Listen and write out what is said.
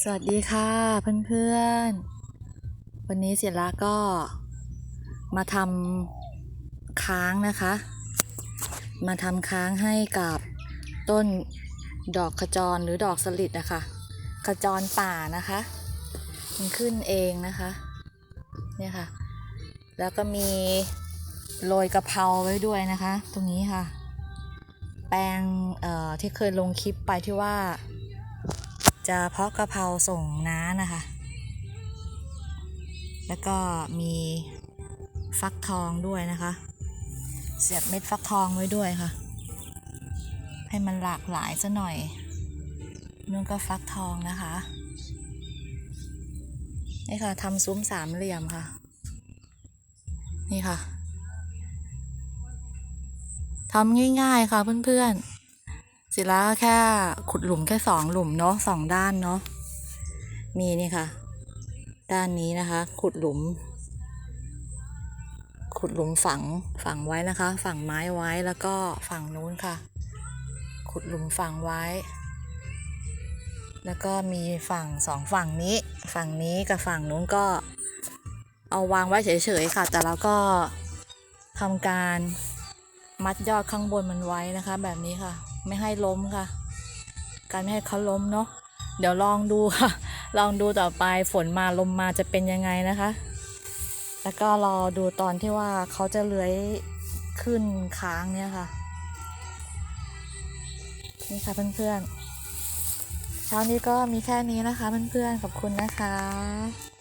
สวัสดีค่ะเพื่อนๆ วันนี้เสียละก็มาทำค้างนะคะ มาทำค้างให้กับต้นดอกขจรหรือดอกสลิดนะคะ ขจรป่านะคะ มันขึ้นเองนะคะ เนี่ยค่ะ แล้วก็มีโรยกะเพราไว้ด้วยนะคะ ตรงนี้ค่ะ แปลงเอ่อที่เคยลงคลิปไปที่ว่า จะเพาะกะเพราส่งน้านะคะ แล้วก็มีฟักทองด้วยนะคะ เสียบเม็ดฟักทองไว้ด้วยค่ะ ให้มันหลากหลายซะหน่อยนู่นก็ฟักทองนะคะนี่ค่ะทำซุ้มสามเหลี่ยมค่ะ นี่ค่ะทำง่ายๆค่ะเพื่อนๆ ศิลาก็แค่ขุดหลุมแค่สองหลุมเนาะสองด้านเนาะมีนี่ค่ะ ด้านนี้นะคะ ขุดหลุม ขุดหลุมฝังฝังไว้นะคะ ฝังไม้ไว้แล้วก็ฝั่งนู้นค่ะ ขุดหลุมฝังไว้ แล้วก็มีฝั่งสองฝั่งนี้ ฝั่งนี้กับฝั่งนู้นก็ เอาวางไว้เฉยๆค่ะ แต่เราก็ทำการมัดยอดข้างบนมันไว้นะคะ แบบนี้ค่ะ ไม่ให้ล้มค่ะ การไม่ให้เขาล้มเนาะเดี๋ยวลองดูค่ะ ลองดูต่อไปฝนมาลมมาจะเป็นยังไงนะคะ แล้วก็รอดูตอนที่ว่าเขาจะเลื้อยขึ้นค้างเนี่ยค่ะ นี่ค่ะเพื่อนๆเช้านี้ก็มีแค่นี้นะคะเพื่อนๆขอบคุณนะคะ